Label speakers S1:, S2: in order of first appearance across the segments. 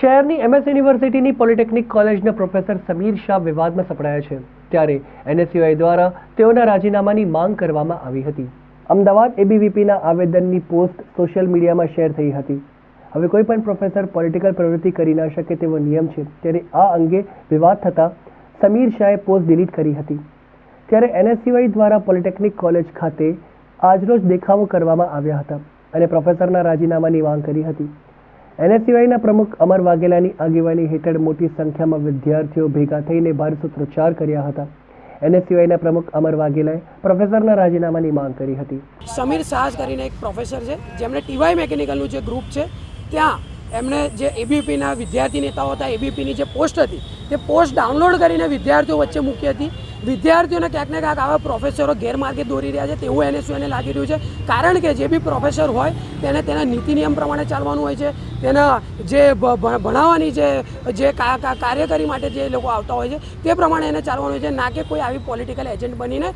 S1: શહેરની એમએસ યુનિવર્સિટીની પોલિટેકનિક કોલેજના પ્રોફેસર સમીર શાહ વિવાદમાં સપડાયા છે. ત્યારે એનએસયુઆઈ દ્વારા તેઓના રાજીનામાની માંગ કરવામાં આવી હતી. અમદાવાદ એબીવીપીના આવેદનની પોસ્ટ સોશિયલ મીડિયામાં શેર થઈ હતી. હવે કોઈ પણ પ્રોફેસર પોલિટિકલ પ્રવૃત્તિ કરી ન શકે તેવો નિયમ છે, ત્યારે આ અંગે વિવાદ થતાં સમીર શાહે પોસ્ટ ડિલીટ કરી હતી. ત્યારે એનએસયુઆઈ દ્વારા પોલિટેકનિક કોલેજ ખાતે આજરોજ દેખાવો કરવામાં આવ્યા હતા અને પ્રોફેસરના રાજીનામાની માંગ કરી હતી. એનએસયુઆઈના પ્રમુખ અમર વાઘેલાની આગેવાની હેઠળ મોટી સંખ્યામાં વિદ્યાર્થીઓ ભેગા થઈને ભારે સૂત્રોચ્ચાર કર્યા હતા. એનએસયુઆઈના પ્રમુખ અમર વાઘેલાએ પ્રોફેસરના રાજીનામાની માંગ કરી હતી.
S2: સમીર સાહસ કરીને એક પ્રોફેસર છે, જેમણે ટીવાય મેકેનિકલનું જે ગ્રુપ છે, ત્યાં એમણે જે એબીપીના વિદ્યાર્થી નેતાઓ હતા એબીપીની જે પોસ્ટ હતી, તે પોસ્ટ ડાઉનલોડ કરીને વિદ્યાર્થીઓ વચ્ચે મૂકી હતી. વિદ્યાર્થીઓને ક્યાંક ને ક્યાંક આવા પ્રોફેસરો ગેરમાર્ગે દોરી રહ્યા છે, તેવું એને શું એને લાગી રહ્યું છે. કારણ કે જે બી પ્રોફેસર હોય, તેને તેના નીતિ નિયમ પ્રમાણે ચાલવાનું હોય છે. તેના જે ભણાવવાની જે જે કા- કા- માટે જે લોકો આવતા હોય છે, તે પ્રમાણે એને ચાલવાનું હોય છે. ના કે કોઈ આવી પોલિટિકલ એજન્ટ બનીને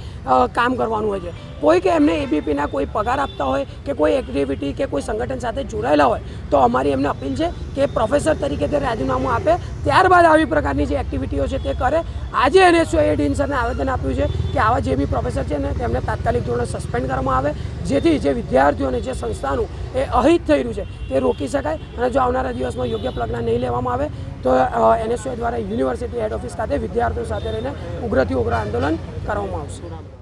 S2: કામ કરવાનું હોય છે. કોઈ કે એમને એબીપીના કોઈ પગાર આપતા હોય, કે કોઈ એક્ટિવિટી કે કોઈ સંગઠન સાથે જોડાયેલા હોય, તો અમારી એમને અપીલ છે કે પ્રોફેસર તરીકે તે રાજીનામું આપે, ત્યારબાદ આવી પ્રકારની જે એક્ટિવિટીઓ છે તે કરે. આજે એનએસયુએ ડીન સરને આવેદન આપ્યું છે કે આવા જે બી પ્રોફેસર છે ને, તેમને તાત્કાલિક ધોરણે સસ્પેન્ડ કરવામાં આવે. જેથી જે વિદ્યાર્થીઓને જે સંસ્થાનું એ અહિત થઈ રહ્યું છે, તે રોકી શકાય અને જો આવનારા દિવસમાં યોગ્ય પગલાં નહીં લેવામાં આવે, તો એનએસયુએ દ્વારા યુનિવર્સિટી હેડ ઓફિસ ખાતે વિદ્યાર્થીઓ સાથે રહીને ઉગ્રથી ઉગ્ર આંદોલન કરવામાં આવશે.